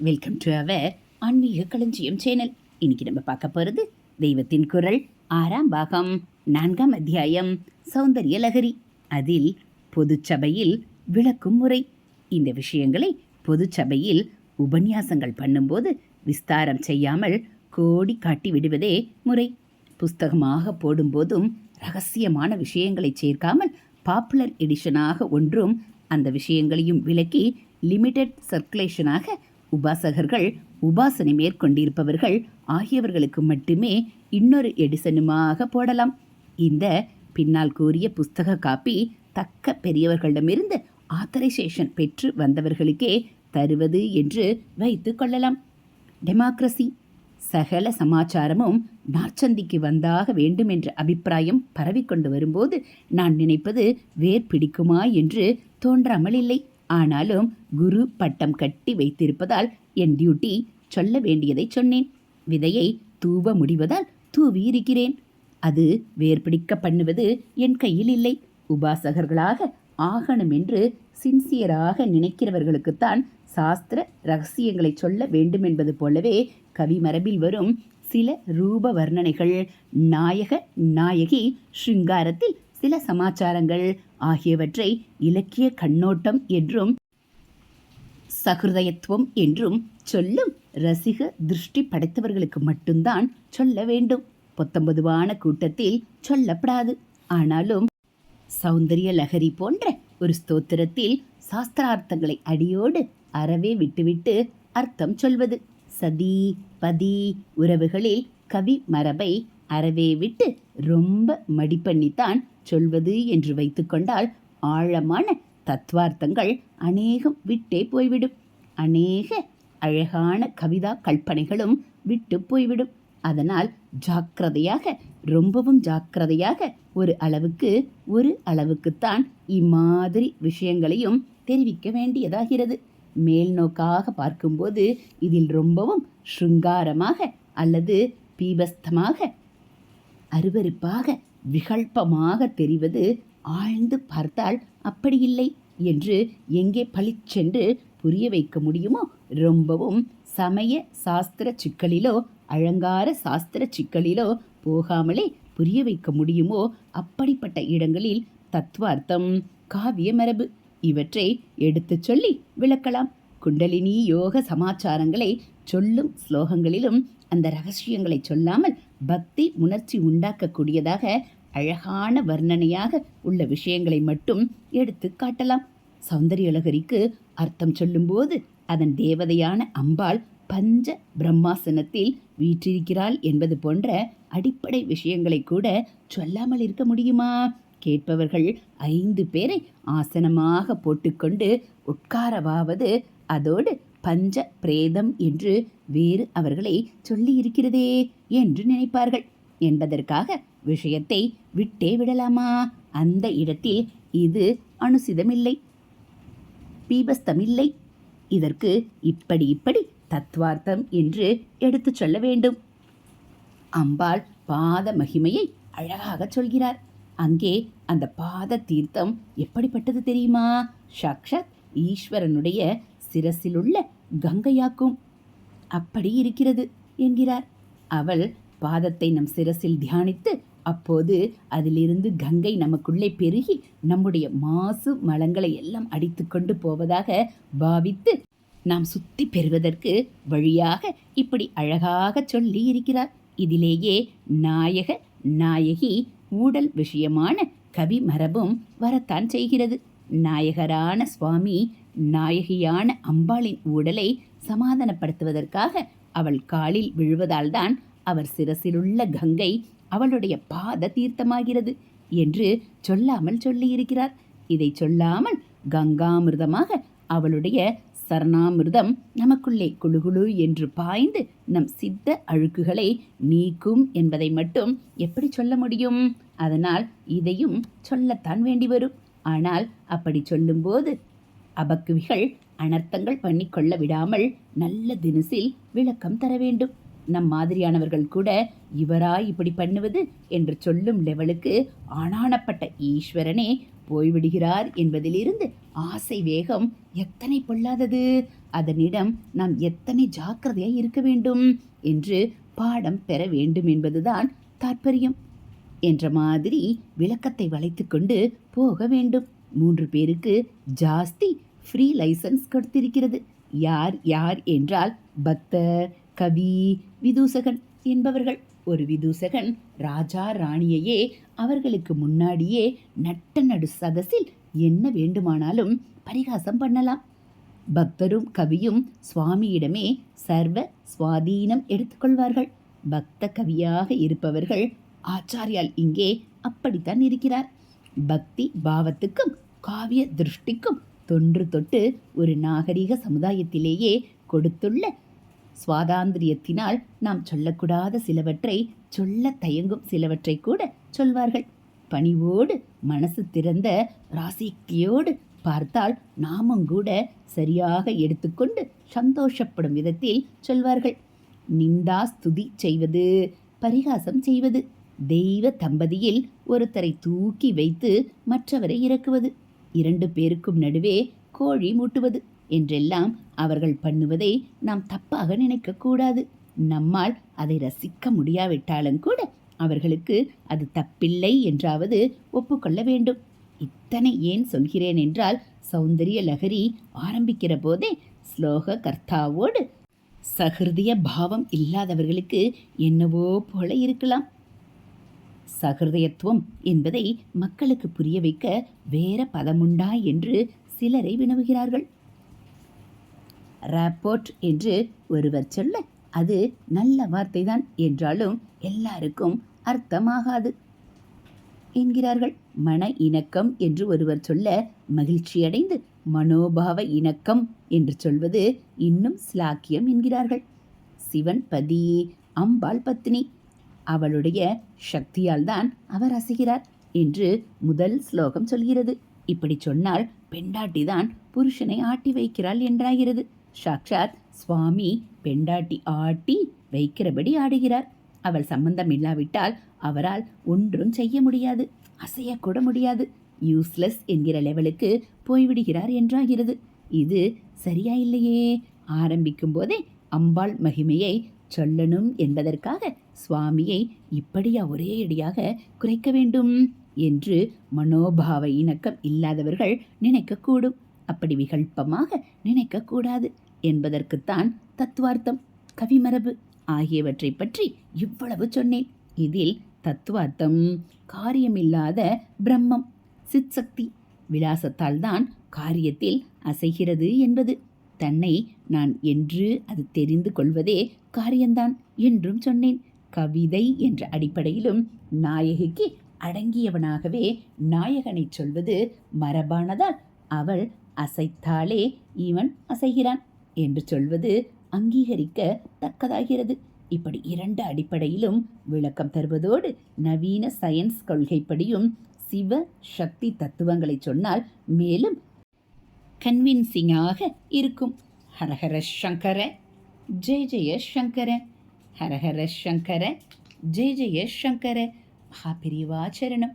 Welcome to our ஆன்மீக களஞ்சியம் channel இன்னைக்கு நம்ம பார்க்க போகிறது தெய்வத்தின் குரல் ஆறாம் பாகம் நான்காம் அத்தியாயம் சௌந்தரிய லகரி அதில் பொதுச்சபையில் விளக்கும் முறை. இந்த விஷயங்களை பொதுச்சபையில் உபன்யாசங்கள் பண்ணும்போது விஸ்தாரம் செய்யாமல் கோடி காட்டி விடுவதே முறை. புஸ்தகமாக போடும்போதும் ரகசியமான விஷயங்களை சேர்க்காமல் பாப்புலர் எடிஷனாக ஒன்றும் அந்த விஷயங்களையும் விலக்கி லிமிடெட் சர்க்குலேஷனாக உபாசகர்கள் உபாசனை மேற்கொண்டிருப்பவர்கள் ஆகியவர்களுக்கு மட்டுமே இன்னொரு எடிசனுமாக போடலாம். இந்த பின்னால் கூறிய புஸ்தக காப்பி தக்க பெரியவர்களிடமிருந்து ஆத்தரைசேஷன் பெற்று வந்தவர்களுக்கே தருவது என்று வைத்து கொள்ளலாம். டெமோக்ரஸி சகல சமாச்சாரமும் நாற்சந்திக்கு வந்தாக வேண்டும் என்ற அபிப்பிராயம் பரவிக்கொண்டு வரும்போது நான் நினைப்பது வேர் பிடிக்குமா என்று தோன்றாமல் இல்லை ஆனாலும் குரு பட்டம் கட்டி வைத்திருப்பதால் என் டியூட்டி சொல்ல வேண்டியதை சொன்னேன். விதையை தூவ முடிவதால் தூவி இருக்கிறேன் அது வேர் பிடிக்க பண்ணுவது என் கையில் இல்லை. உபாசகர்களாக ஆகணும் என்று சின்சியராக நினைக்கிறவர்களுக்குத்தான் சாஸ்திர ரகசியங்களை சொல்ல வேண்டும் என்பது போலவே கவி மரபில் வரும் சில ரூப வர்ணனைகள் நாயக நாயகி ஸ்ருங்காரத்தில் சில சமாச்சாரங்கள் ஆகியவற்றை இலக்கிய கண்ணோட்டம் என்றும் சகிருதயத்துவம் என்றும் சொல்லும் ரசிக திருஷ்டி படைத்தவர்களுக்கு மட்டும்தான் சொல்ல வேண்டும். பொத்தம்பதுவான கூட்டத்தில் சொல்லப்படாது. ஆனாலும் சௌந்தரிய லகரி போன்ற ஒரு ஸ்தோத்திரத்தில் சாஸ்திரார்த்தங்களை அடியோடு அறவே விட்டுவிட்டு அர்த்தம் சொல்வது. சதி பதி உறவுகளில் கவி மரபை அறவே விட்டு ரொம்ப மடிப்பண்ணித்தான் சொல்வது என்று வைத்துக்கொண்டால் ஆழமான தத்துவார்த்தங்கள் அநேகம் விட்டே போய்விடும். அநேக அழகான கவிதா கல்பனைகளும் விட்டு போய்விடும். அதனால் ஜாக்கிரதையாக ரொம்பவும் ஜாக்கிரதையாக ஒரு அளவுக்கு ஒரு அளவுக்குத்தான் இம்மாதிரி விஷயங்களையும் தெரிவிக்க வேண்டியதாகிறது. மேல் நோக்காக பார்க்கும்போது இதில் ரொம்பவும் ஸ்ருங்காரமாக அல்லது பீபஸ்தமாக அருவருப்பாக விகல்பமாக தெரிவது ஆழ்ந்து பார்த்தால் அப்படியில்லை என்று எங்கே பளிச்சென்று புரிய வைக்க முடியுமோ? ரொம்பவும் சமய சாஸ்திர சிக்கலிலோ அலங்கார சாஸ்திர சிக்கலிலோ போகாமலே புரிய வைக்க முடியுமோ? அப்படிப்பட்ட இடங்களில் தத்துவார்த்தம் காவிய மரபு இவற்றை எடுத்துச் சொல்லி விளக்கலாம். குண்டலினி யோக சமாச்சாரங்களை சொல்லும் ஸ்லோகங்களிலும் அந்த ரகசியங்களை சொல்லாமல் பக்தி உணர்ச்சி உண்டாக்கக்கூடியதாக அழகான வர்ணனையாக உள்ள விஷயங்களை மட்டும் எடுத்து காட்டலாம். சௌந்தரியலகரிக்கு அர்த்தம் சொல்லும்போது அதன் தேவதையான அம்பாள் பஞ்ச பிரம்மாசனத்தில் வீற்றிருக்கிறாள் என்பது போன்ற அடிப்படை விஷயங்களை கூட சொல்லாமல் இருக்க முடியுமா? கேட்பவர்கள் ஐந்து பேரை ஆசனமாக போட்டுக்கொண்டு உட்காரவாவது அதோடு பஞ்ச பிரேதம் என்று வேறு அவர்களை சொல்லியிருக்கிறதே என்று நினைப்பார்கள். என்பதற்காக விஷயத்தை விட்டே விடலாமா? அந்த இடத்தில் இது அனுசிதமில்லை. பீபஸ்தமில்லை. இதற்கு இப்படி இப்படி தத்துவார்த்தம் என்று எடுத்துச் சொல்ல வேண்டும். அம்பாள் பாத மகிமையை அழகாக சொல்கிறார். அங்கே அந்த பாத தீர்த்தம் எப்படிப்பட்டது தெரியுமா? சாக்ஷாத் ஈஸ்வரனுடைய சிரசிலுள்ள கங்கையாக்கும். அப்படி இருக்கிறது என்கிறார். அவள் பாதத்தை நம் சிரசில் தியானித்து அப்போது அதிலிருந்து கங்கை நமக்குள்ளே பெருகி நம்முடைய மாசு மலங்களை எல்லாம் அடித்து கொண்டு போவதாக பாவித்து நாம் சுத்தி பெறுவதற்கு வழியாக இப்படி அழகாக சொல்லி இருக்கிறார். இதிலேயே நாயக நாயகி ஊடல் விஷயமான கவி மரபும் வரத்தான் செய்கிறது. நாயகரான சுவாமி நாயகியான அம்பாளின் உடலை சமாதானப்படுத்துவதற்காக அவள் காலில் விழுவதால்தான் அவர் சிரசிலுள்ள கங்கை அவளுடைய பாத தீர்த்தமாகிறது என்று சொல்லாமல் சொல்லியிருக்கிறார். இதை சொல்லாமல் கங்காமிர்தமாக அவளுடைய சரணாமிர்தம் நமக்குள்ளே குழுகுழு என்று பாய்ந்து நம் சித்த அழுக்குகளை நீக்கும் என்பதை மட்டும் எப்படி சொல்ல முடியும்? அதனால் இதையும் சொல்லத்தான் வேண்டி வரும். ஆனால் அப்படி சொல்லும்போது அபக்குவிகள் அனர்த்தங்கள் பண்ணிக்கொள்ள விடாமல் நல்ல தினசில் விளக்கம் தர வேண்டும். நம் மாதிரியானவர்கள் கூட இவரா இப்படி பண்ணுவது என்று சொல்லும் லெவலுக்கு ஆணானப்பட்ட ஈஸ்வரனே போய்விடுகிறார் என்பதிலிருந்து ஆசை வேகம் எத்தனை பொல்லாதது? அதனிடம் நாம் எத்தனை ஜாக்கிரதையாய் இருக்க வேண்டும் என்று பாடம் பெற வேண்டும் என்பதுதான் தாற்பயம். என்ற மாதிரி விளக்கத்தை வளைத்துக்கொண்டு போக வேண்டும். மூன்று பேருக்கு ஜாஸ்தி ஃப்ரீ லைசன்ஸ் கொடுத்திருக்கிறது. யார் யார் என்றால் பக்தர் கவி விதூசகன் என்பவர்கள். ஒரு விதூசகன் ராஜா ராணியையே அவர்களுக்கு முன்னாடியே நட்ட நடு சதசில் என்ன வேண்டுமானாலும் பரிகாசம் பண்ணலாம். பக்தரும் கவியும் சுவாமியிடமே சர்வ சுவாதீனம் எடுத்துக்கொள்வார்கள். பக்த கவியாக இருப்பவர்கள் ஆச்சாரியால் இங்கே அப்படித்தான் இருக்கிறார். பக்தி பாவத்துக்கும் காவிய திருஷ்டிக்கும் தொன்று தொட்டு ஒரு நாகரிக சமுதாயத்திலேயே கொடுத்துள்ள சுவாதாந்திரியத்தினால் நாம் சொல்லக்கூடாத சிலவற்றை சொல்ல தயங்கும் சிலவற்றை கூட சொல்வார்கள். பணிவோடு மனசு திறந்த ராசிக்கியோடு பார்த்தால் நாமும் கூட சரியாக எடுத்துக்கொண்டு சந்தோஷப்படும் விதத்தில் சொல்வார்கள். நிந்தா ஸ்துதி செய்வது பரிகாசம் செய்வது தெய்வ தம்பதியில் ஒருத்தரை தூக்கி வைத்து மற்றவரை இறக்குவது. இரண்டு பேருக்கும் நடுவே கோழி மூட்டுவது. என்றெல்லாம் அவர்கள் பண்ணுவதை நாம் தப்பாக நினைக்கக்கூடாது. நம்மால் அதை ரசிக்க முடியாவிட்டாலும் கூட அவர்களுக்கு அது தப்பில்லை என்றாவது ஒப்புக்கொள்ள வேண்டும். இத்தனை ஏன் சொல்கிறேன் என்றால் சௌந்தரிய லகரி ஆரம்பிக்கிற போதே ஸ்லோக கர்த்தாவோடு சகிருதிய பாவம் இல்லாதவர்களுக்கு என்னவோ போல இருக்கலாம். சகிருதயத்துவம் என்பதை மக்களுக்கு புரிய வைக்க வேற பதமுண்டா என்று சிலரை வினவுகிறார்கள். ராப்போர்ட் என்று ஒருவர் சொல்ல அது நல்ல வார்த்தைதான் என்றாலும் எல்லாருக்கும் அர்த்தமாகாது என்கிறார்கள். மன இணக்கம் என்று ஒருவர் சொல்ல மகிழ்ச்சியடைந்து மனோபாவ இணக்கம் என்று சொல்வது இன்னும் ஸ்லாக்கியம் என்கிறார்கள். சிவன் பதி அம்பாள் பத்தினி அவளுடைய சக்தியால் தான் அவர் அசைகிறார் என்று முதல் ஸ்லோகம் சொல்கிறது. இப்படி சொன்னால் பெண்டாட்டி தான் புருஷனை ஆட்டி வைக்கிறாள் என்றாகிறது. சாக்ஷாத் சுவாமி பெண்டாட்டி ஆட்டி வைக்கிறபடி ஆடுகிறார். அவள் சம்பந்தம் இல்லாவிட்டால் அவரால் ஒன்றும் செய்ய முடியாது அசையக்கூட முடியாது. யூஸ்லெஸ் என்கிற லெவலுக்கு போய்விடுகிறார் என்றாகிறது. இது சரியா இல்லையே? ஆரம்பிக்கும் போதே அம்பாள் மகிமையை சொல்லணும் என்பதற்காக சுவாமியை இப்படியா ஒரே அடியாக குறைக்க வேண்டும் என்று மனோபாவ இணக்கம் இல்லாதவர்கள் நினைக்கக்கூடும். அப்படி விகல்பமாக நினைக்கக்கூடாது என்பதற்குத்தான் தத்துவார்த்தம் கவிமரபு ஆகியவற்றை பற்றி இவ்வளவு சொன்னேன். இதில் தத்துவார்த்தம் காரியமில்லாத பிரம்மம் சித்சக்தி விலாசத்தால் தான் காரியத்தில் அசைகிறது என்பது. தன்னை நான் என்று அது தெரிந்து கொள்வதே காரியந்தான் என்றும் சொன்னேன். கவிதை என்ற அடிப்படையிலும் நாயகிக்கு அடங்கியவனாகவே நாயகனை சொல்வது மரபானதால் அவள் அசைத்தாலே இவன் அசைகிறான் என்று சொல்வது அங்கீகரிக்க தக்கதாகிறது. இப்படி இரண்டு அடிப்படையிலும் விளக்கம் தருவதோடு நவீன சயின்ஸ் கொள்கைப்படியும் சிவ சக்தி தத்துவங்களை சொன்னால் மேலும் கன்வின்சிங்காக இருக்கும். ஹரஹர சங்கர ஜெய ஜெய சங்கர ஹரஹர சங்கர ஜெய ஜெய சங்கர மகாபிரிவாச்சரணம்